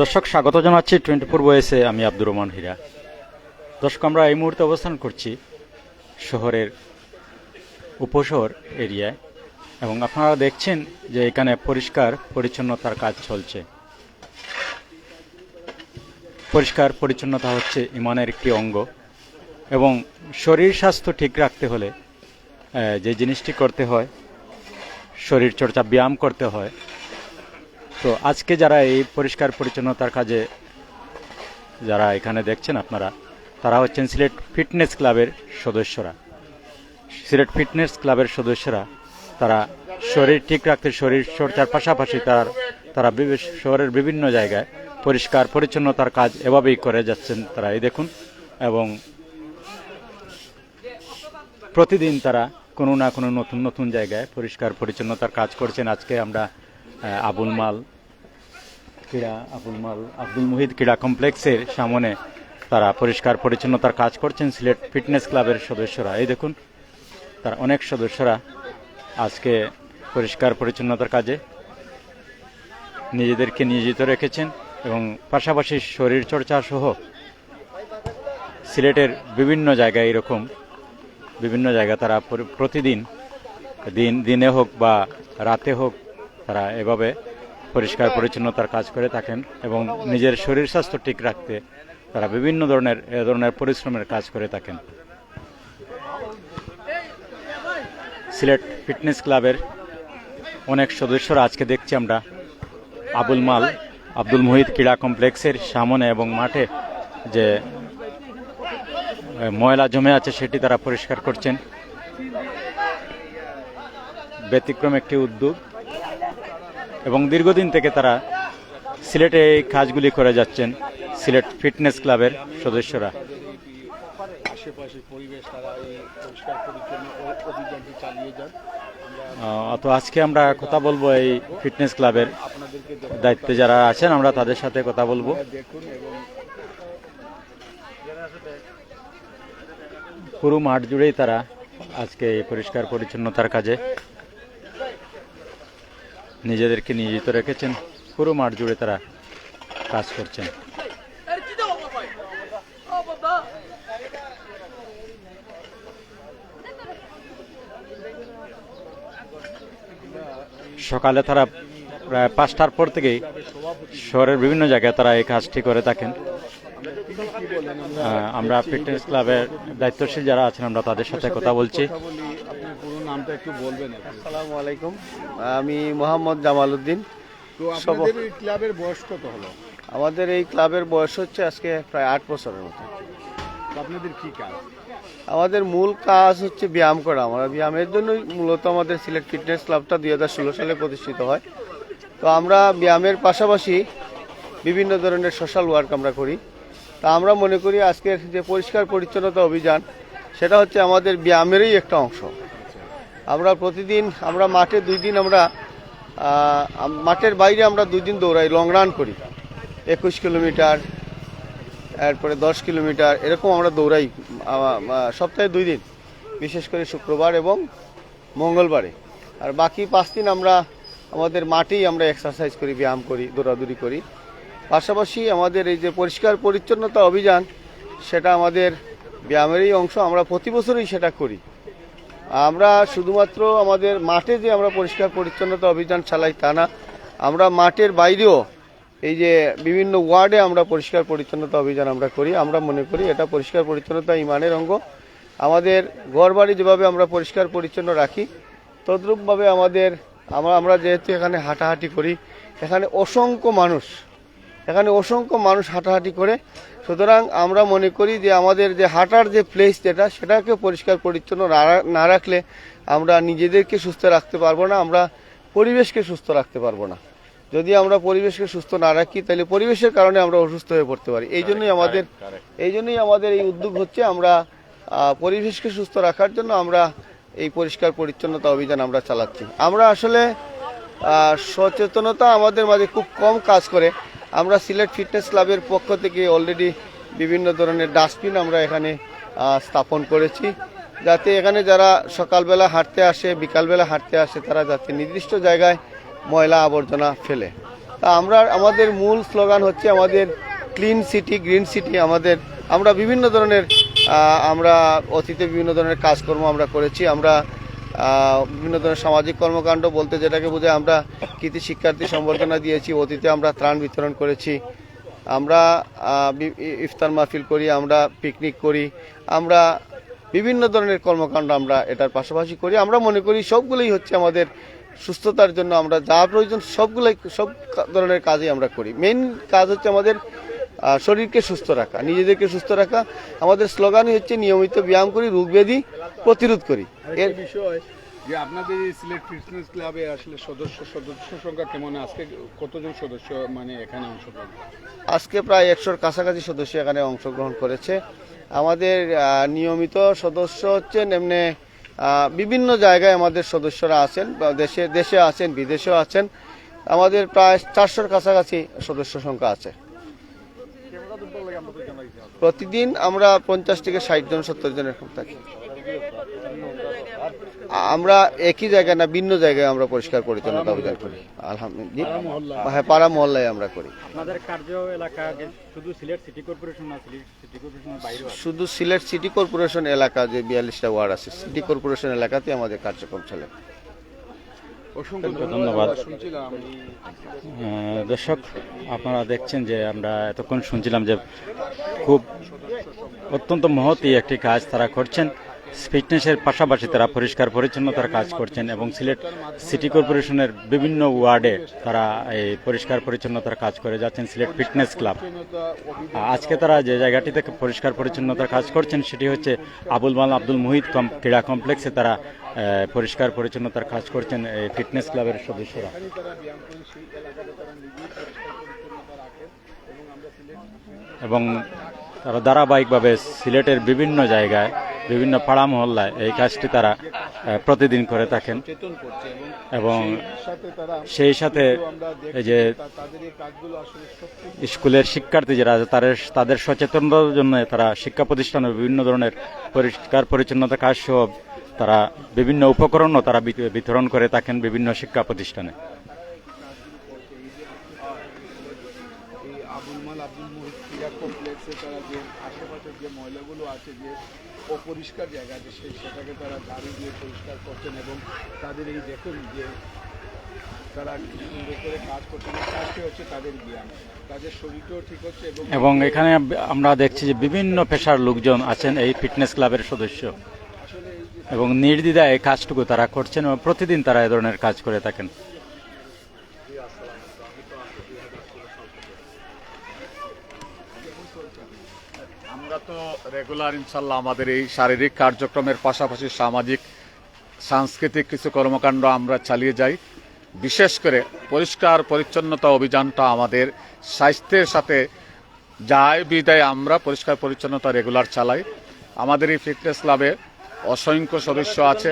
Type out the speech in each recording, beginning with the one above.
দর্শক, স্বাগত জানাচ্ছি টোয়েন্টি ফোর বয়েসে আমি আব্দুর রহমান হীরা। দর্শক, আমরা এই মুহূর্তে অবস্থান করছি শহরের উপশহর এরিয়ায় এবং আপনারা দেখছেন যে এখানে পরিষ্কার পরিচ্ছন্নতার কাজ চলছে। পরিষ্কার পরিচ্ছন্নতা হচ্ছে ইমানের একটি অঙ্গ এবং শরীর স্বাস্থ্য ঠিক রাখতে হলে যে জিনিসটি করতে হয় শরীর চর্চা ব্যায়াম করতে হয় তো আজকে যারা এই পরিষ্কার পরিচ্ছন্নতার কাজে যারা এখানে দেখছেন আপনারা, তারা হচ্ছেন সিলেট ফিটনেস ক্লাবের সদস্যরা। সিলেট ফিটনেস ক্লাবের সদস্যরা, তারা শরীর ঠিক রাখতে, শরীর চর্চার পাশাপাশি তার, তারা শহরের বিভিন্ন জায়গায় পরিষ্কার পরিচ্ছন্নতার কাজ এভাবেই করে যাচ্ছেন তারা, এই দেখুন। এবং প্রতিদিন তারা কোনো না কোনো নতুন নতুন জায়গায় পরিষ্কার পরিচ্ছন্নতার কাজ করছেন। আজকে আমরা আবুল মাল ক্রীড়া আবুল মাল, আব্দুল মুহিদ ক্রীড়া কমপ্লেক্সের সামনে তারা পরিষ্কার পরিচ্ছন্নতার কাজ করছেন সিলেট ফিটনেস ক্লাবের সদস্যরা। এই দেখুন, তার অনেক সদস্যরা আজকে পরিষ্কার পরিচ্ছন্নতার কাজে নিজেদেরকে নিয়োজিত রেখেছেন এবং পাশাপাশি শরীর চর্চা সহ সিলেটের বিভিন্ন জায়গায় এরকম বিভিন্ন জায়গায় তারা প্রতিদিন, দিন, দিনে হোক বা রাতে হোক তারা এভাবে পরিষ্কার পরিচ্ছন্নতার কাজ করে থাকেন এবং নিজের শরীর স্বাস্থ্য ঠিক রাখতে তারা বিভিন্ন ধরনের এ ধরনের পরিশ্রমের কাজ করে থাকেন। সিলেট ফিটনেস ক্লাবের অনেক সদস্যরা আজকে দেখছি আমরা আবুল মাল আব্দুল মুহিত ক্রীড়া কমপ্লেক্সের সামনে এবং মাঠে যে ময়লা জমে আছে সেটি তারা পরিষ্কার করছেন। ব্যতিক্রম একটি উদ্যোগ। এবং দীর্ঘদিন থেকে তারা সিলেটে এই কাজগুলি করে যাচ্ছেন সিলেট ফিটনেস ক্লাবের সদস্যরা। তো আজকে আমরা কথা বলব এই ফিটনেস ক্লাবের দায়িত্বে যারা আছেন আমরা তাদের সাথে কথা বলব। পুরো মাঠ জুড়েই তারা আজকে এই পরিষ্কার পরিচ্ছন্নতার কাজে নিজেদেরকে নিয়োজিত রেখেছেন, পুরো মাঠ জুড়ে তারা কাজ করছেন। সকালে তারা প্রায় পাঁচটার পর থেকেই শহরের বিভিন্ন জায়গায় তারা এই কাজটি করে থাকেন। আমরা ফিটনেস ক্লাবের দায়িত্বশীল যারা আছেন আমরা তাদের সাথে কথা বলছি। নামটা একটু বলবেন আসসালামু আলাইকুম আমি মোহাম্মদ জামাল উদ্দিন তো আপনাদের এই ক্লাবের বয়স কত হলো? আমাদের এই ক্লাবের বয়স হচ্ছে আজকে প্রায় আট বছরের মতো। আপনাদের কি কাজ? আমাদের মূল কাজ হচ্ছে ব্যায়াম করা। আমরা ব্যায়ামের জন্যই মূলত আমাদের সিলেট ফিটনেস ক্লাবটা দুই হাজার ষোলো সালে প্রতিষ্ঠিত হয়। তো আমরা ব্যায়ামের পাশাপাশি বিভিন্ন ধরনের সোশ্যাল ওয়ার্ক আমরা করি। তা আমরা মনে করি আজকের যে পরিষ্কার পরিচ্ছন্নতা অভিযান, সেটা হচ্ছে আমাদের ব্যায়ামেরই একটা অংশ। আমরা প্রতিদিন, আমরা মাঠে দুই দিন আমরা মাঠের বাইরে আমরা দুই দিন দৌড়াই লং রান করি। একুশ কিলোমিটার, এরপরে দশ কিলোমিটার, এরকম আমরা দৌড়াই সপ্তাহে দুই দিন, বিশেষ করে শুক্রবার এবং মঙ্গলবারে। আর বাকি পাঁচ দিন আমরা, আমাদের মাঠেই আমরা এক্সারসাইজ করি, ব্যায়াম করি, দৌড়াদৌড়ি করি। পাশাপাশি আমাদের এই যে পরিষ্কার পরিচ্ছন্নতা অভিযান, সেটা আমাদের ব্যায়ামেরই অংশ, আমরা প্রতি বছরই সেটা করি। আমরা শুধুমাত্র আমাদের মাঠে যে আমরা পরিষ্কার পরিচ্ছন্নতা অভিযান চালাই তা না, আমরা মাঠের বাইরেও এই যে বিভিন্ন ওয়ার্ডে আমরা পরিষ্কার পরিচ্ছন্নতা অভিযান আমরা করি, আমরা মনে করি এটা পরিষ্কার পরিচ্ছন্নতা ইমানের অঙ্গ। আমাদের ঘরবাড়ি যেভাবে আমরা পরিষ্কার পরিচ্ছন্ন রাখি, তদ্রূপভাবে আমাদের, আমরা আমরা যেহেতু এখানে হাঁটাহাঁটি করি, এখানে অসংখ্য মানুষ এখানে অসংখ্য মানুষ হাঁটাহাঁটি করে। সুতরাং আমরা মনে করি যে আমাদের যে হাঁটার যে প্লেস যেটা সেটাকে পরিষ্কার পরিচ্ছন্ন না রাখলে আমরা নিজেদেরকে সুস্থ রাখতে পারব না আমরা পরিবেশকে সুস্থ রাখতে পারব না। যদি আমরা পরিবেশকে সুস্থ না রাখি তাহলে পরিবেশের কারণে আমরা অসুস্থ হয়ে পড়তে পারি। এই জন্যই আমাদের এই জন্যই আমাদের এই উদ্যোগ হচ্ছে আমরা পরিবেশকে সুস্থ রাখার জন্য আমরা এই পরিষ্কার পরিচ্ছন্নতা অভিযান আমরা চালাচ্ছি। আমরা আসলে সচেতনতা আমাদের মাঝে খুব কম কাজ করে। আমরা সিলেট ফিটনেস ক্লাবের পক্ষ থেকে অলরেডি বিভিন্ন ধরনের ডাস্টবিন আমরা এখানে স্থাপন করেছি। যাতে এখানে যারা সকালবেলা হাঁটতে আসে, বিকালবেলা হাঁটতে আসে, তারা যাতে নির্দিষ্ট জায়গায় ময়লা আবর্জনা ফেলে। তা আমরা, আমাদের মূল স্লোগান হচ্ছে আমাদের ক্লিন সিটি গ্রিন সিটি আমাদের, আমরা বিভিন্ন ধরনের আমরা অতীতে বিভিন্ন ধরনের কাজকর্ম আমরা করেছি। আমরা বিভিন্ন ধরনের সামাজিক কর্মকাণ্ড বলতে যেটাকে বোঝায় আমরা কৃতি শিক্ষার্থী সম্বর্ধনা দিয়েছি, অতীতে আমরা ত্রাণ বিতরণ করেছি। আমরা ইফতার মাহফিল করি, আমরা পিকনিক করি, আমরা বিভিন্ন ধরনের কর্মকাণ্ড আমরা এটার পাশাপাশি করি। আমরা মনে করি সবগুলোই হচ্ছে আমাদের সুস্থতার জন্য আমরা যা প্রয়োজন সবগুলোই, সব ধরনের কাজই আমরা করি। মেইন কাজ হচ্ছে আমাদের শরীরকে সুস্থ রাখা নিজেদেরকে সুস্থ রাখা। আমাদের স্লোগানই হচ্ছে নিয়মিত ব্যায়াম করি রোগ ব্যাধি প্রতিরোধ করি। এর বিষয় যে আপনাদের এই সিলেট ফিটনেস ক্লাবে আসলে সদস্য সদস্য সংখ্যা কেমন? আজকে কতজন সদস্য মানে এখানে অংশগ্রহণ আজকে প্রায় একশোর কাছাকাছি সদস্য এখানে অংশগ্রহণ করেছে। আমাদের নিয়মিত সদস্য হচ্ছেন এমনি বিভিন্ন জায়গায় আমাদের সদস্যরা আছেন দেশে দেশে আছেন বিদেশেও আছেন। আমাদের প্রায় চারশোর কাছাকাছি সদস্য সংখ্যা আছে। প্রতিদিন আমরা পঞ্চাশ থেকে ষাট জন সত্তর জন এরকম থাকি। আমরা একই জায়গায় না ভিন্ন জায়গায় আমরা পরিষ্কার পরিচ্ছন্নতা অভিযান করি। আলহামদুলিল্লাহ। হ্যাঁ পাড়া মহল্লায় আমরা করি। আপনাদের কার্য এলাকা শুধু সিলেট সিটি কর্পোরেশন না সিলেট সিটি কর্পোরেশনের বাইরেও শুধু সিলেট সিটি কর্পোরেশন এলাকা যে বিয়াল্লিশটা ওয়ার্ড আছে সিটি কর্পোরেশন এলাকাতে আমাদের কার্যক্রম চলে। অসংখ্য ধন্যবাদ। আহ, দর্শক আপনারা দেখছেন যে আমরা এতক্ষণ শুনছিলাম যে খুব অত্যন্ত মহতি একটি কাজ তারা করছেন। ফিটনেসের পাশাপাশি তারা পরিষ্কার পরিচ্ছন্নতার কাজ করছেন এবং সিলেট সিটি কর্পোরেশনের বিভিন্ন ওয়ার্ডে তারা এই পরিষ্কার পরিচ্ছন্নতার কাজ করে যাচ্ছেন সিলেট ফিটনেস ক্লাব। আজকে তারা যে জায়গাটি থেকে পরিষ্কার পরিচ্ছন্নতার কাজ করছেন সেটি হচ্ছে আবুল মাল আব্দুল মুহিত ক্রীড়া কমপ্লেক্সে তারা পরিষ্কার পরিচ্ছন্নতার কাজ করছেন এই ফিটনেস ক্লাবের সদস্যরা। এবং তারা ধারাবাহিকভাবে সিলেটের বিভিন্ন জায়গায় বিভিন্ন পাড়া মহল্লায় এই কাজটি তারা প্রতিদিন করে থাকেন। এবং সেই সাথে এই যে স্কুলের শিক্ষার্থী যারা তাদের তাদের সচেতনতার জন্য তারা শিক্ষা প্রতিষ্ঠানে বিভিন্ন ধরনের পরিষ্কার পরিচ্ছন্নতা কাজ সহ তারা বিভিন্ন উপকরণও তারা বিত- বিতরণ করে থাকেন বিভিন্ন শিক্ষা প্রতিষ্ঠানে এই আবুল মাল আব্দুল মুহিত ক্রীড়া কমপ্লেক্সে তারা যে আশেপাশের যে ময়লাগুলো আছে যে অপরিষ্কার জায়গা আছে সেই সেটাকে তারা ঝাড়ু দিয়ে পরিষ্কার করছেন এবং তাদের এই দেখুন যে তারা সুন্দর করে কাজ করছেন কাজটি হচ্ছে তাদের জ্ঞান তাদের শরীরটাও ঠিক হচ্ছে এবং এখানে আমরা দেখছি যে বিভিন্ন পেশার লোকজন আছেন এই ফিটনেস ক্লাবের সদস্য। এবং নির্দ্বিধায় এই কাজটুকু তারা করছেন এবং প্রতিদিন তারা এ ধরনের কাজ করে থাকেন। রেগুলার ইনশাল্লাহ আমাদের এই শারীরিক কার্যক্রমের পাশাপাশি সামাজিক, সাংস্কৃতিক কিছু কর্মকাণ্ড আমরা চালিয়ে যাই। বিশেষ করে পরিষ্কার পরিচ্ছন্নতা অভিযানটা আমাদের স্বাস্থ্যের সাথে যায় বিদায় আমরা পরিষ্কার পরিচ্ছন্নতা রেগুলার চালাই। আমাদের এই ফিটনেস ক্লাবে অসংখ্য সদস্য আছে,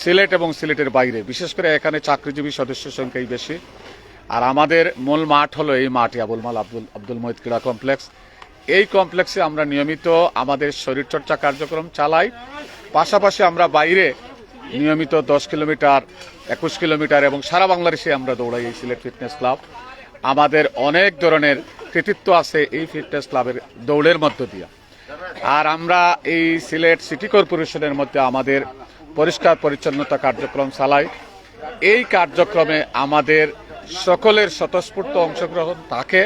সিলেট এবং সিলেটের বাইরে। বিশেষ করে এখানে চাকরিজীবী সদস্য সংখ্যাই বেশি। আর আমাদের মূল মাঠ হলো এই মাঠ আবুল মাল আব্দুল আব্দুল মহিদ ক্রীড়া কমপ্লেক্স। এই কমপ্লেক্সে আমরা নিয়মিত আমাদের শরীরচর্চা কার্যক্রম চালাই। পাশাপাশি আমরা বাইরে নিয়মিত দশ কিলোমিটার, একুশ কিলোমিটার এবং সারা বাংলাদেশে আমরা দৌড়াই এই সিলেট ফিটনেস ক্লাব। আমাদের অনেক ধরনের কৃতিত্ব আছে এই ফিটনেস ক্লাবের দৌড়ের মধ্য দিয়ে। আর আমরা এই সিলেট সিটি কর্পোরেশনের মধ্যে আমাদের পরিষ্কার পরিচ্ছন্নতা কার্যক্রম চালাই। এই কার্যক্রমে আমাদের সকলের স্বতঃস্ফূর্ত অংশগ্রহণ থাকে।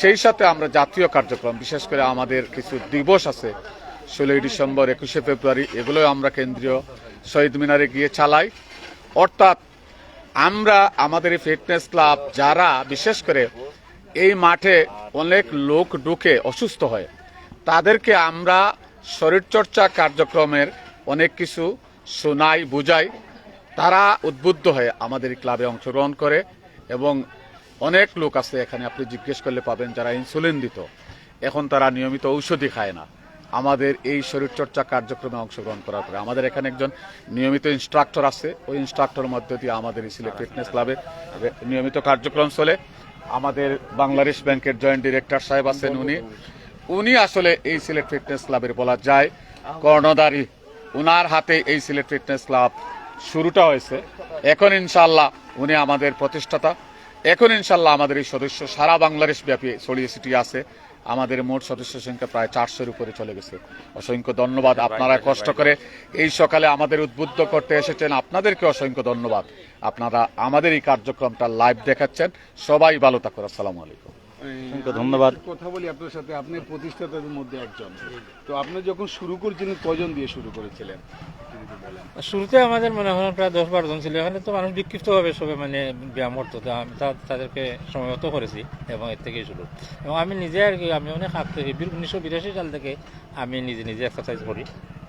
সেই সাথে আমরা জাতীয় কার্যক্রম, বিশেষ করে আমাদের কিছু দিবস আছে, ষোলোই ডিসেম্বর, একুশে ফেব্রুয়ারি এগুলো আমরা কেন্দ্রীয় শহীদ মিনারে গিয়ে চালাই। অর্থাৎ আমরা আমাদের এই ফিটনেস ক্লাব যারা, বিশেষ করে এই মাঠে অনেক লোক ঢুকে অসুস্থ হয়, তাদেরকে আমরা শরীরচর্চা কার্যক্রমের অনেক কিছু শোনাই, বুঝাই। তারা উদ্বুদ্ধ হয়ে আমাদের ক্লাবে অংশগ্রহণ করে। এবং অনেক লোক আছে এখানে, আপনি জিজ্ঞেস করলে পাবেন যারা ইনসুলিন দিত। এখন তারা নিয়মিত ঔষধি খায় না। আমাদের এই শরীরচর্চা কার্যক্রমে অংশগ্রহণ করার পরে। আমাদের এখানে একজন নিয়মিত ইনস্ট্রাক্টর আছে। ওই ইনস্ট্রাক্টর মধ্য দিয়ে আমাদের এই সিলেট ফিটনেস ক্লাবে নিয়মিত কার্যক্রম চলে। আমাদের বাংলাদেশ ব্যাংকের জয়েন্ট ডিরেক্টর সাহেব আছেন উনি। উনি আসলে এই সিলেট ফিটনেস ক্লাবের বলা যায় কর্ণধারী। উনার হাতে এই সিলেট ফিটনেস ক্লাব শুরুটা হয়েছে। এখন ইনশাল্লাহ উনি আমাদের প্রতিষ্ঠাতা। এখন ইনশাল্লাহ আমাদের এই সদস্য সারা বাংলাদেশ ব্যাপী ছড়িয়ে ছিটিয়ে আছে। আমাদের মোট সদস্য সংখ্যা প্রায় চারশোর উপরে চলে গেছে। অসংখ্য ধন্যবাদ আপনারা কষ্ট করে এই সকালে আমাদের উদ্বুদ্ধ করতে এসেছেন। আপনাদেরকে অসংখ্য ধন্যবাদ। আপনারা আমাদের এই কার্যক্রমটা লাইভ দেখাচ্ছেন। সবাই ভালো থাকুন। আসসালামু আলাইকুম। অসংখ্য ধন্যবাদ। আমি কথা বলি আপনার সাথে আপনি প্রতিষ্ঠাতাদের মধ্যে একজন। তো আপনি যখন শুরু করেছিলেন কজন দিয়ে শুরু করেছিলেন। শুরুতে আমাদের মনে হয় প্রায় দশ বারো জন ছিল। এখানে তো মানুষ বিক্ষিপ্তভাবে সবে মানে ব্যায়াম করতো। আমি তাদেরকে সময়ত করেছি এবং এর থেকেই শুরু। এবং আমি নিজে আর কি আমি অনেক হাত থেকে উনিশশো বিরাশি সাল থেকে আমি নিজে নিজে এক্সারসাইজ করি।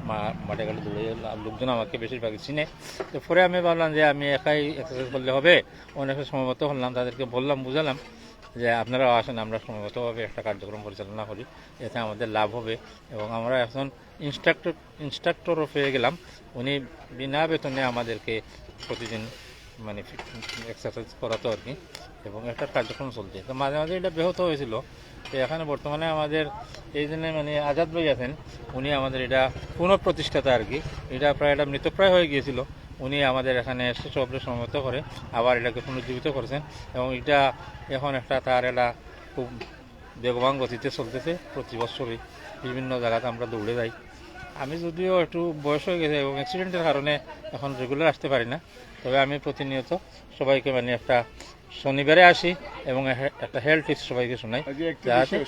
মা মাঠে গেলে দৌড়ে লোকজন আমাকে বেশিরভাগ চিনে। তো পরে আমি ভাবলাম যে আমি একাই এক্সারসাইজ করলে হবে। অনেকে সময়মতো হলাম তাদেরকে বললাম বুঝালাম। যে আপনারাও আসেন, আমরা সময়মতোভাবে একটা কার্যক্রম পরিচালনা করি। এতে আমাদের লাভ হবে এবং আমরা এখন ইনস্ট্রাক্টর ইনস্ট্রাক্টরও পেয়ে গেলাম। উনি বিনা বেতনে আমাদেরকে প্রতিদিন মানে এক্সারসাইজ করাতো আর কি এবং একটা কার্যক্রম চলছে। তো মাঝে মাঝে এটা ব্যাহত হয়েছিল। তো এখানে বর্তমানে আমাদের এই জন্য মানে আজাদ ভাই আছেন, উনি আমাদের এটা পুনঃপ্রতিষ্ঠাতা আর কি। এটা প্রায়, এটা মৃতপ্রায় হয়ে গিয়েছিল। উনি আমাদের এখানে সবরে সমত করে, আবার এটাকে পুনর্জীবিত করেছেন এবং এটা এখন একটা তার এটা খুব বেগবান গতিতে চলতেছে প্রতি বছরই। বিভিন্ন জায়গাতে আমরা দৌড়ে যাই। আমি যদিও একটু বয়স হয়ে গেছে এবং অ্যাক্সিডেন্টের কারণে এখন রেগুলার আসতে পারি না। তবে আমি প্রতিনিয়ত সবাইকে মানে একটা শনিবারে আসি এবং একটা হেলথ টিপস সবাইকে শোনাই।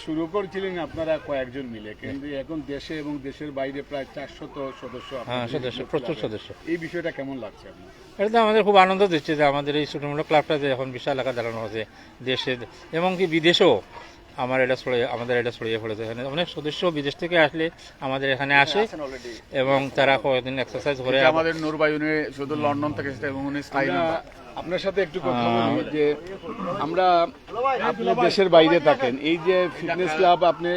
শুরু করেছিলেন আপনারা কয়েকজন মিলে কিন্তু এখন দেশে এবং দেশের বাইরে প্রায় চারশত সদস্য হ্যাঁ সদস্য প্রচুর সদস্য। এই বিষয়টা কেমন লাগছে আপনার? এটা আমাদের খুব আনন্দ দিচ্ছে যে আমাদের এই ছোটোমোটো ক্লাবটা যে এখন বিশাল এলাকা দাঁড়ানো হয়েছে দেশে এমনকি বিদেশেও আমার এটা ছড়িয়ে আমাদের এটা ছড়িয়ে পড়েছে। এখানে অনেক সদস্য বিদেশ থেকে আসলে আমাদের এখানে আসে এবং তারা কয়েকদিন এক্সারসাইজ করে আমাদের নুরবাই উনি শুধু লন্ডন থেকে এসেছে এবং উনি স্থায়ী আপনার সাথে একটু কথা বলি যে আমরা আপনি দেশের বাইরে থাকেন এই যে ফিটনেস ক্লাব আপনি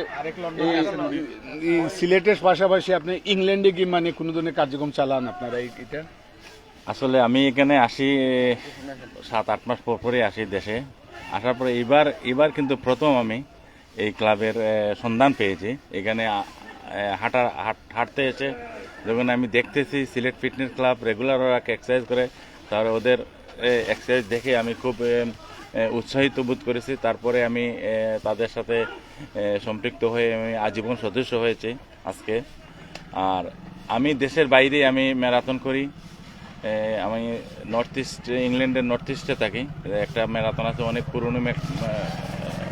সিলেটের পাশাপাশি আপনি ইংল্যান্ডে গিয়ে মানে কোনো ধরনের কার্যক্রম চালান আপনারা এই- এটা? আসলে আমি এখানে আসি সাত আট মাস পর পরে আসি দেশে। আসার পরে এবার এবার কিন্তু প্রথম আমি এই ক্লাবের সন্ধান পেয়েছি। এখানে হাঁটা হাঁটতে এসে যখন আমি দেখতেছি সিলেট ফিটনেস ক্লাব রেগুলার ওরা এক্সারসাইজ করে তাহলে ওদের এক্সারসাইজ দেখে আমি খুব উৎসাহিত বোধ করেছি। তারপরে আমি তাদের সাথে সম্পৃক্ত হয়ে আমি আজীবন সদস্য হয়েছি আজকে। আর আমি দেশের বাইরে আমি ম্যারাথন করি। আমি নর্থ ইস্ট ইংল্যান্ডের নর্থ ইস্টে থাকি। একটা ম্যারাথন আছে, অনেক পুরনো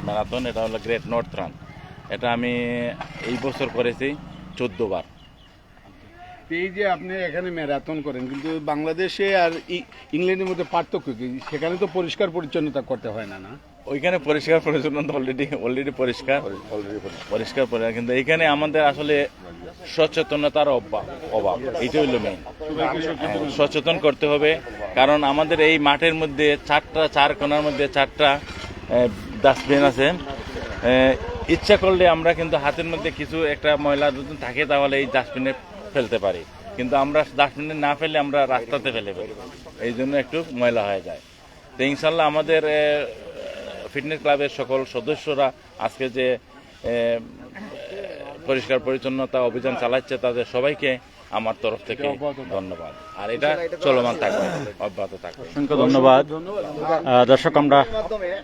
ম্যারাথন এটা হলো গ্রেট নর্থ রান এটা আমি এই বছর করেছি চোদ্দ বার। তো এই যে আপনি এখানে ম্যারাথন করেন কিন্তু বাংলাদেশে আর ইংল্যান্ডের মধ্যে পার্থক্য কি? সেখানে তো পরিষ্কার পরিচ্ছন্নতা করতে হয় না না? ওইখানে পরিষ্কার পরিচ্ছন্নতা অলরেডি অলরেডি পরিষ্কার। পরিষ্কার। পরিষ্কার কিন্তু এখানে আমাদের আসলে সচেতনতার অভাব অভাব এইটা হইল মেইন সচেতন করতে হবে কারণ আমাদের এই মাঠের মধ্যে চারটা চার কোনার মধ্যে চারটা ডাস্টবিন আছে। ইচ্ছা করলে আমরা কিন্তু হাতের মধ্যে কিছু একটা ময়লা যদি থাকে তাহলে এই ডাস্টবিনে ফেলতে পারি। কিন্তু আমরা ডাস্টবিনে না ফেলে আমরা রাস্তাতে ফেলে ফেলি। এই জন্য একটু ময়লা হয়ে যায়। তো ইনশাল্লাহ আমাদের ফিটনেস ক্লাবের সকল সদস্যরা আজকে যে পরিষ্কার পরিচ্ছন্নতা অভিযান চালাচ্ছে তাদের সবাইকে আমার তরফ থেকে ধন্যবাদ। আর এটা চলমান থাকবে অব্যাহত থাকবে। অসংখ্য ধন্যবাদ। দর্শক আমরা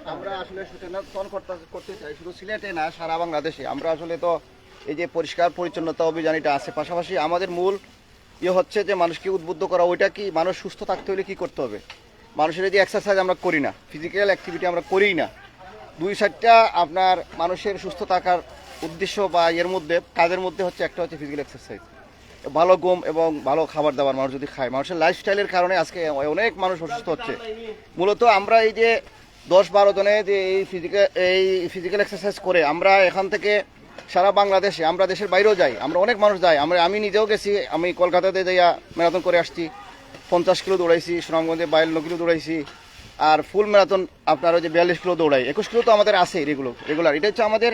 আমরা আসলে সচেতন করতে- করতে চাই। শুধু সিলেটে না সারা বাংলাদেশে। আমরা আসলে তো এই যে পরিষ্কার পরিচ্ছন্নতা অভিযান এটা আছে, পাশাপাশি আমাদের মূল ইয়ে হচ্ছে যে মানুষকে উদ্বুদ্ধ করা, ওইটা কি মানুষ সুস্থ থাকতে হলে কি করতে হবে? মানুষের যে এক্সারসাইজ আমরা করি না ফিজিক্যাল অ্যাক্টিভিটি আমরা করিই না। দুই সাইডটা আপনার মানুষের সুস্থ থাকার উদ্দেশ্য বা এর মধ্যে, কাজের মধ্যে হচ্ছে একটা হচ্ছে ফিজিক্যাল এক্সারসাইজ ভালো ঘুম এবং ভালো খাবার দাবার মানুষ যদি খায়, মানুষের লাইফস্টাইলের কারণে আজকে অনেক মানুষ অসুস্থ হচ্ছে। মূলত আমরা এই যে দশ বারো জনে যে এই ফিজিক্যাল এই ফিজিক্যাল এক্সারসাইজ করে আমরা এখান থেকে সারা বাংলাদেশে, আমরা দেশের বাইরেও যাই, আমরা অনেক মানুষ যাই, আমরা আমি নিজেও গেছি, আমি কলকাতাতে যাইয়া ম্যারাথন করে আসছি, পঞ্চাশ কিলো দৌড়াইছি, সুনামগঞ্জে বায়ান্ন কিলো দৌড়াইছি, আর ফুল ম্যারাথন আপনার ওই যে বিয়াল্লিশ কিলো দৌড়াই, একুশ কিলো তো আমাদের আছে রেগুলো রেগুলার এটা হচ্ছে আমাদের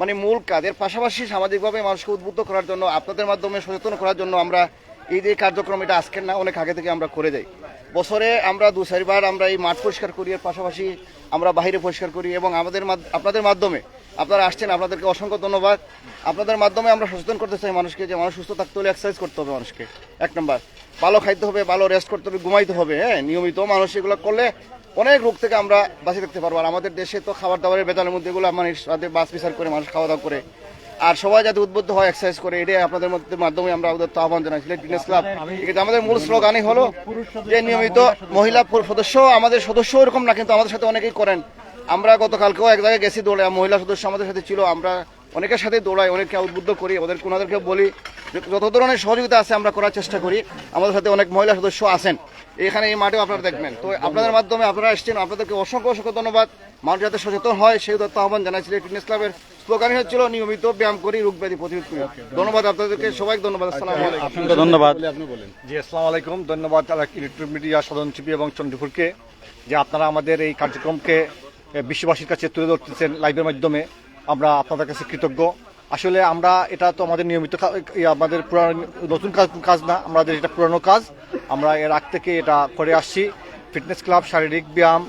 মানে মূল কাজের পাশাপাশি সামাজিকভাবে মানুষকে উদ্বুদ্ধ করার জন্য, আপনাদের মাধ্যমে সচেতন করার জন্য আমরা এই যে কার্যক্রম, এটা আজকের না, অনেক আগে থেকে আমরা করে যাই। বছরে আমরা দু চারবার আমরা এই মাঠ পরিষ্কার করি, এর পাশাপাশি আমরা বাইরে পরিষ্কার করি, এবং আমাদের আপনাদের মাধ্যমে আপনারা আসছেন, আপনাদেরকে অসংখ্য ধন্যবাদ। আপনাদের মাধ্যমে আমরা সচেতন করতে চাই মানুষকে যে মানুষ সুস্থ থাকতে হলে এক্সারসাইজ করতে হবে মানুষকে। এক নম্বর, ভালো খাইতে হবে, ভালো রেস্ট করতে হবে, ঘুমাইতে হবে হ্যাঁ? নিয়মিত মানুষ এগুলো করলে অনেক রোগ থেকে আমরা বাঁচিয়ে থাকতে পারব। আর আমাদের দেশে তো খাবার দাবারের বেতনের মধ্যে এগুলো মানুষ সাথে বাস বিচার করে মানুষ খাওয়া দাওয়া করে। আর সবাই যাতে উদ্বুদ্ধ হয় এক্সারসাইজ করে, এটাই আপনাদের মধ্যে মাধ্যমে আমরা ওদের তো আহ্বান জানাই। সিলেট ফিটনেস ক্লাব কিন্তু আমাদের মূল স্লোগানই হলো যে নিয়মিত মহিলা সদস্য, আমাদের সদস্য এরকম না, কিন্তু আমাদের সাথে অনেকেই করেন। আমরা গতকালকেও এক জায়গায় গেছি দৌড়ে মহিলা সদস্য আমাদের সাথে ছিল আমরা অনেকের সাথে দৌড়াই অনেককে উদ্বুদ্ধ করি ওদের ওনাদেরকে বলি যে যত ধরনের সহযোগিতা আছে আমরা করার চেষ্টা করি আমাদের সাথে অনেক মহিলা সদস্য আছেন। এখানে এই মাঠেও আপনারা দেখবেন। তো আপনাদের মাধ্যমে আপনারা এসেছেন আপনাদেরকে অসংখ্য অসংখ্য ধন্যবাদ। মানুষ যাতে সচেতন হয় সেই তথ্য আহ্বান জানাইছিল ফিটনেস ক্লাবের স্লোগানই হচ্ছিল নিয়মিত ব্যায়াম করি রোগ ব্যাধি প্রতিরোধ করি। ধন্যবাদ আপনাদেরকে সবাই ধন্যবাদ আসসালামু আলাইকুম। অসংখ্য ধন্যবাদ। আপনি বলেন। জি আসসালামু আলাইকুম। ধন্যবাদ ইলেকট্রিক মিডিয়া সদনশিপী এবং চন্দ্রপুরকে যে আপনারা আমাদের এই কার্যক্রমকে বিশ্ববাসীর কাছে তুলে ধরতেছেন লাইভের মাধ্যমে। আমরা আপনাদের কাছে কৃতজ্ঞ। আসলে আমরা, এটা তো আমাদের নিয়মিত আমাদের পুরানো, নতুন কাজ কাজ না আমাদের এটা পুরানো কাজ, আমরা এর আগ থেকে এটা করে আসছি। ফিটনেস ক্লাব শারীরিক ব্যায়াম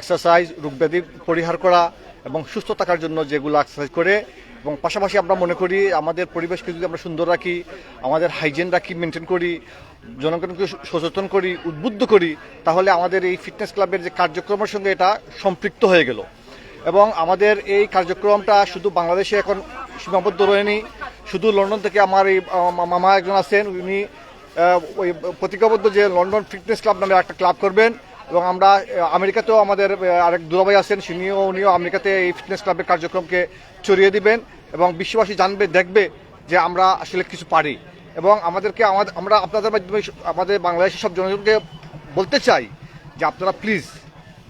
এক্সারসাইজ রোগব্যাধি পরিহার করা এবং সুস্থ থাকার জন্য যেগুলো এক্সারসাইজ করে, এবং পাশাপাশি আমরা মনে করি আমাদের পরিবেশকে যদি আমরা সুন্দর রাখি, আমাদের হাইজিন রাখি মেনটেন করি, জনগণকে সচেতন করি, উদ্বুদ্ধ করি, তাহলে আমাদের এই ফিটনেস ক্লাবের যে কার্যক্রমের সঙ্গে এটা সম্পৃক্ত হয়ে গেল। এবং আমাদের এই কার্যক্রমটা শুধু বাংলাদেশে এখন সীমাবদ্ধ রয়েনি, শুধু লন্ডন থেকে আমার এই মামা একজন আছেন, উনি ওই প্রতিজ্ঞাবদ্ধ যে লন্ডন ফিটনেস ক্লাব নামে একটা ক্লাব করবেন। এবং আমরা আমেরিকাতেও আমাদের আরেক দুলাভাই আছেন সিনিও উনিও আমেরিকাতে এই ফিটনেস ক্লাবের কার্যক্রমকে ছড়িয়ে দিবেন এবং বিশ্ববাসী জানবে, দেখবে যে আমরা আসলে কিছু পারি। এবং আমাদেরকে, আমাদের, আমরা আপনাদের মাধ্যমে আমাদের বাংলাদেশের সব জনগণকে বলতে চাই যে আপনারা প্লিজ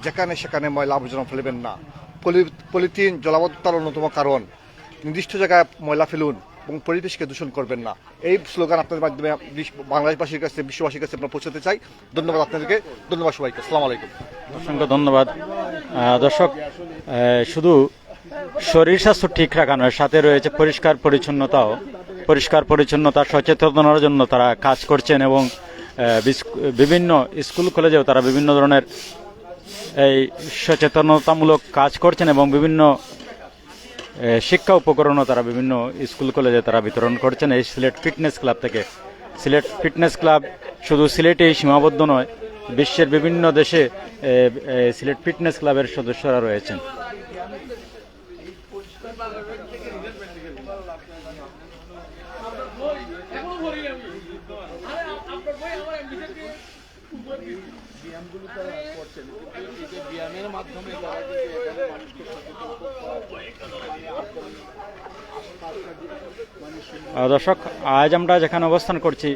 যেখানে সেখানে ময়লা আবর্জনা ফেলবেন না। পলি- পলিথিন জলাবদ্ধতার অন্যতম কারণ, নির্দিষ্ট জায়গায় ময়লা ফেলুন। এবং পরিবেশকে দূষণ করবেন না। এই স্লোগান আপনাদের মাধ্যমে বাংলাদেশবাসীর কাছে, বিশ্ববাসীর কাছে আমরা পৌঁছাতে চাই। ধন্যবাদ আপনাদেরকে। ধন্যবাদ সবাইকে। আসসালামু আলাইকুম। অসংখ্য ধন্যবাদ। দর্শক শুধু শরীর স্বাস্থ্য ঠিক রাখা নয়, সাথে রয়েছে পরিষ্কার পরিচ্ছন্নতাও। পরিষ্কার পরিচ্ছন্নতা সচেতনার জন্য তারা কাজ করছেন এবং বিভিন্ন স্কুল, কলেজেও তারা বিভিন্ন ধরনের এই সচেতনতামূলক কাজ করছেন এবং বিভিন্ন শিক্ষা উপকরণও তারা বিভিন্ন স্কুল, কলেজে তারা বিতরণ করছেন। এই সিলেট ফিটনেস ক্লাব থেকে। সিলেট ফিটনেস ক্লাব শুধু সিলেটেই সীমাবদ্ধ নয়, বিশ্বের বিভিন্ন দেশে সিলেট ফিটনেস ক্লাবের সদস্যরা রয়েছেন। ব্যায়ামগুলো তারা করছেন। এই যে ব্যায়ামের মাধ্যমে তারা কিন্তু মানুষকে সচেতন করতে সুন্দর আহ, দর্শক আজ আমরা যেখানে অবস্থান করছি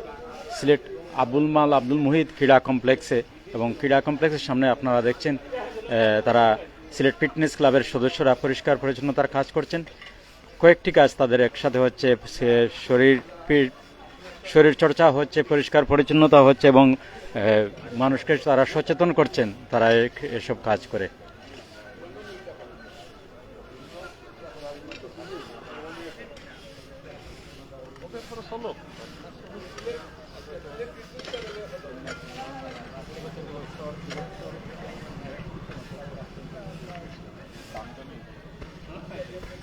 সিলেট আব্দুল মাল আব্দুল মুহিত ক্রীড়া কমপ্লেক্সে এবং ক্রীড়া কমপ্লেক্সের সামনে আপনারা দেখছেন তারা সিলেট ফিটনেস ক্লাবের সদস্যরা পরিষ্কার পরিচ্ছন্নতার কাজ করছেন। কয়েকটি কাজ তাদের একসাথে হচ্ছে সে শরীর শরীর চর্চা হচ্ছে পরিষ্কার পরিচ্ছন্নতা হচ্ছে এবং মানুষকে তারা সচেতন করছেন তারা এসব কাজ করে। আহ,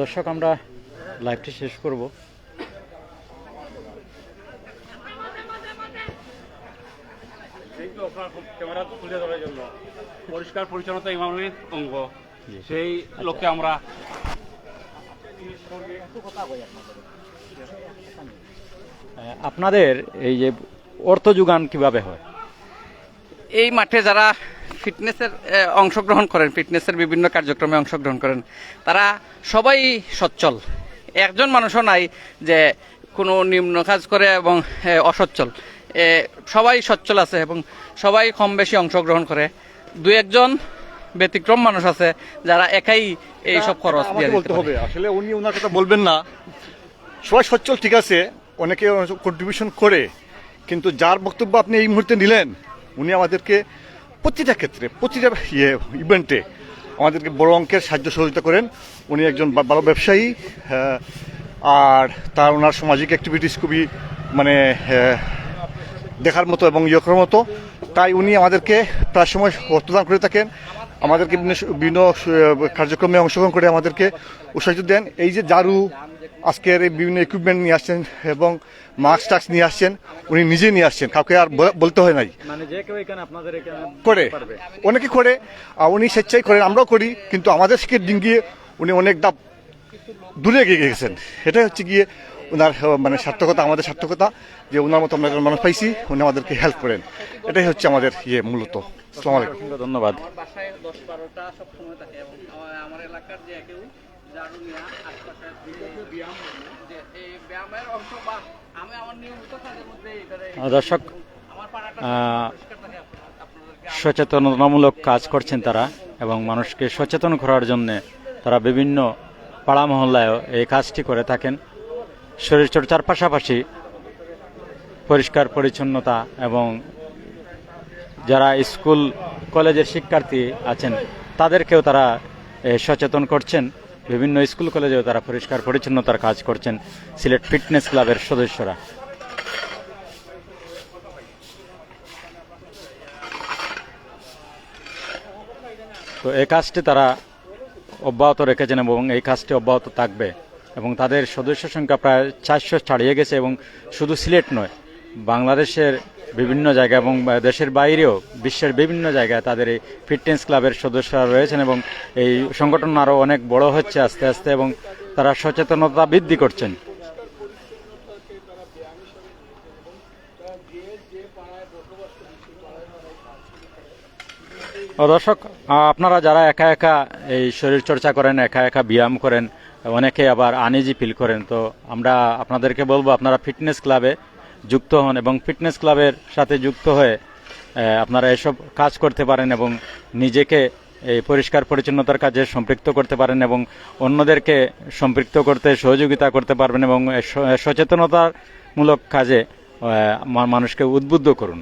দর্শক আমরা লাইভটি শেষ করব। ক্যামেরা তুলে ধরার জন্য। পরিষ্কার পরিচ্ছন্নতা ইমামের অঙ্গ। সেই লক্ষ্যে আমরা আপনাদের এই যে অর্থ যোগান কীভাবে হয়? এই মাঠে যারা ফিটনেসের অংশগ্রহণ করেন ফিটনেসের বিভিন্ন কার্যক্রমে অংশগ্রহণ করেন তারা সবাই সচ্ছল। একজন মানুষও নাই যে কোনো নিম্ন কাজ করে এবং অসচ্ছল। সবাই সচ্ছল আছে এবং সবাই কম বেশি অংশগ্রহণ করে। দু একজন ব্যতিক্রম মানুষ আছে যারা একাই এই সব খরচ দিয়ে বলতে হবে আসলে উনি ওনার কথা বলবেন না। সবাই সচ্ছল ঠিক আছে অনেকে কন্ট্রিবিউশন করে কিন্তু যার বক্তব্য আপনি এই মুহূর্তে নিলেন উনি আমাদেরকে প্রতিটা ক্ষেত্রে প্রতিটা ইয়ে ইভেন্টে আমাদেরকে বড় অঙ্কের সাহায্য সহযোগিতা করেন। উনি একজন ভালো ব্যবসায়ী হ্যাঁ, আর তার ওনার সামাজিক অ্যাক্টিভিটিস খুবই মানে হ্যাঁ, দেখার মতো এবং ইয়ে করার মতো। তাই উনি আমাদেরকে প্রায় সময় অর্থদান করে থাকেন। আমাদেরকে বিভিন্ন বিভিন্ন কার্যক্রমে অংশগ্রহণ করে আমাদেরকে উৎসাহিত দেন। এই যে জারু আজকের এই বিভিন্ন ইকুইপমেন্ট নিয়ে আসছেন এবং মাস্ক টাস্ক নিয়ে আসছেন উনি নিজে নিয়ে আসছেন কাউকে আর বলতে হয় নাই। মানে যে কেউ এখানে আপনাদের এখানে করে। অনেকে করে আর উনি স্বেচ্ছাই করেন আমরাও করি কিন্তু আমাদের থেকে ডিঙ্গিয়ে উনি অনেক ধাপ দূরে এগিয়ে গেছেন। এটাই হচ্ছে গিয়ে ওনার মানে সার্থকতা আমাদের সার্থকতা যে ওনার মতো আমরা মানুষ পাইছি উনি আমাদেরকে হেল্প করেন। এটাই হচ্ছে আমাদের ইয়ে মূলত। আসসালামু আলাইকুম। অসংখ্য ধন্যবাদ। দর্শক থাকে আপনাদেরকে সচেতনতামূলক কাজ করছেন তারা এবং মানুষকে সচেতন করার জন্যে তারা বিভিন্ন পাড়া মহল্লায়ও এই কাজটি করে থাকেন। শরীরচর্চার পাশাপাশি পরিষ্কার পরিচ্ছন্নতা এবং যারা স্কুল, কলেজের শিক্ষার্থী আছেন, তাদেরকেও তারা সচেতন করছেন। বিভিন্ন স্কুল কলেজেও তারা পরিষ্কার পরিচ্ছন্নতার কাজ করছেন সিলেট ফিটনেস ক্লাবের সদস্যরা। তো এই কাজটি তারা অব্যাহত রেখেছেন এবং এই কাজটি অব্যাহত থাকবে এবং তাদের সদস্য সংখ্যা প্রায় চারশো ছাড়িয়ে গেছে এবং শুধু সিলেট নয়, বাংলাদেশের বিভিন্ন জায়গা এবং দেশের বাইরেও, বিশ্বের বিভিন্ন জায়গায় তাদের এই ফিটনেস ক্লাবের সদস্যরা রয়েছেন এবং এই সংগঠন আরও অনেক বড় হচ্ছে আস্তে আস্তে এবং তারা সচেতনতা বৃদ্ধি করছেন। দর্শক আপনারা যারা একা একা এই শরীর চর্চা করেন, একা একা ব্যায়াম করেন, অনেকে আবার আনইজি ফিল করেন, তো আমরা আপনাদেরকে বলব আপনারা ফিটনেস ক্লাবে যুক্ত হন এবং ফিটনেস ক্লাবের সাথে যুক্ত হয়ে আপনারা এসব কাজ করতে পারেন এবং নিজেকে এই পরিষ্কার পরিচ্ছন্নতার কাজে সম্পৃক্ত করতে পারেন এবং অন্যদেরকে সম্পৃক্ত করতে সহযোগিতা করতে পারবেন এবং সচেতনতামূলক কাজে মানুষকে উদ্বুদ্ধ করুন।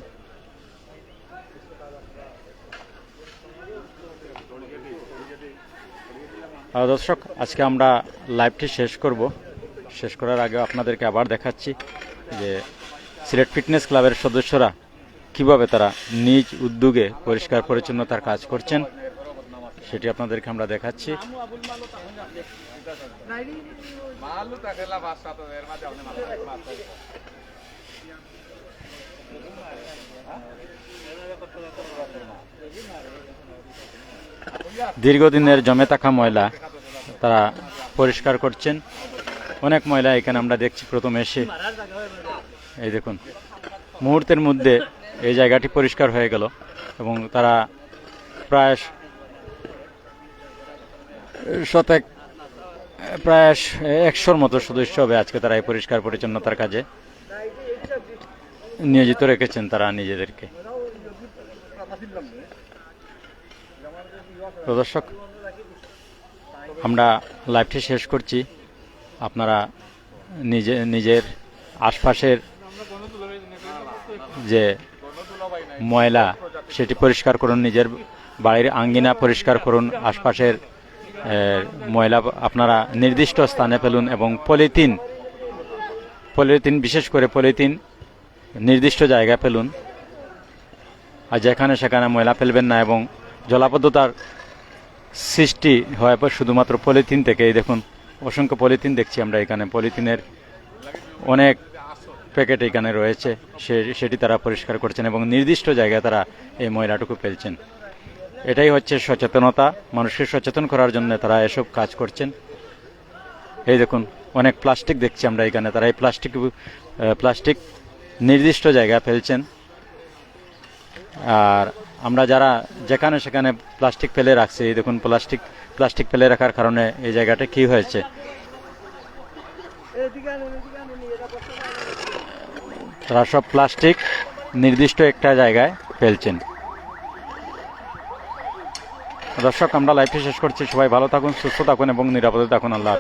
দর্শক, আজকে আমরা লাইভটি শেষ করব। শেষ করার আগে আপনাদেরকে আবার দেখাচ্ছি যে সিলেট ফিটনেস ক্লাবের সদস্যরা কীভাবে তারা নিজ উদ্যোগে পরিষ্কার পরিচ্ছন্নতার কাজ করছেন, সেটি আপনাদেরকে আমরা দেখাচ্ছি। দীর্ঘদিনের জমে থাকা ময়লা তারা পরিষ্কার করছেন। অনেক ময়লা এখানে আমরা দেখছি প্রথম এসে। এই দেখুন, মুহূর্তের মধ্যে এই জায়গাটি পরিষ্কার হয়ে গেল এবং তারা প্রায় শতেক প্রায় একশোর মতো সদস্য হবে আজকে তারা এই পরিষ্কার পরিচ্ছন্নতার কাজে নিয়োজিত রেখেছেন তারা নিজেদেরকে। তো দর্শক, আমরা লাইভটি শেষ করছি। আপনারা নিজে, নিজের আশপাশের যে ময়লা, সেটি পরিষ্কার করুন, নিজের বাড়ির আঙ্গিনা পরিষ্কার করুন, আশপাশের ময়লা আপনারা নির্দিষ্ট স্থানে ফেলুন এবং পলিথিন পলিথিন, বিশেষ করে পলিথিন নির্দিষ্ট জায়গায় ফেলুন। আর যেখানে সেখানে ময়লা ফেলবেন না এবং জলাবদ্ধতার সৃষ্টি হয় পর শুধুমাত্র পলিথিন থেকে এই দেখুন, অসংখ্য পলিথিন দেখছি আমরা এখানে। পলিথিনের অনেক প্যাকেট এখানে রয়েছে সেটি তারা পরিষ্কার করছেন এবং নির্দিষ্ট জায়গায় তারা এই ময়লাটুকু ফেলছেন। এটাই হচ্ছে সচেতনতা, মানুষকে সচেতন করার জন্য তারা এসব কাজ করছেন। এই দেখুন, অনেক প্লাস্টিক দেখছি আমরা এখানে, তারা এই প্লাস্টিক প্লাস্টিক নির্দিষ্ট জায়গায় ফেলছেন। আর আমরা যারা যেখানে সেখানে প্লাস্টিক ফেলে রাখছি, এই দেখুন, প্লাস্টিক প্লাস্টিক ফেলে রাখার কারণে এই জায়গাটা কি হয়েছে? তারা সব প্লাস্টিক নির্দিষ্ট একটা জায়গায় ফেলছেন। দর্শক, আমরা লাইফে শেষ করছি। সবাই ভালো থাকুন, সুস্থ থাকুন এবং নিরাপদে থাকুন। আল্লাহ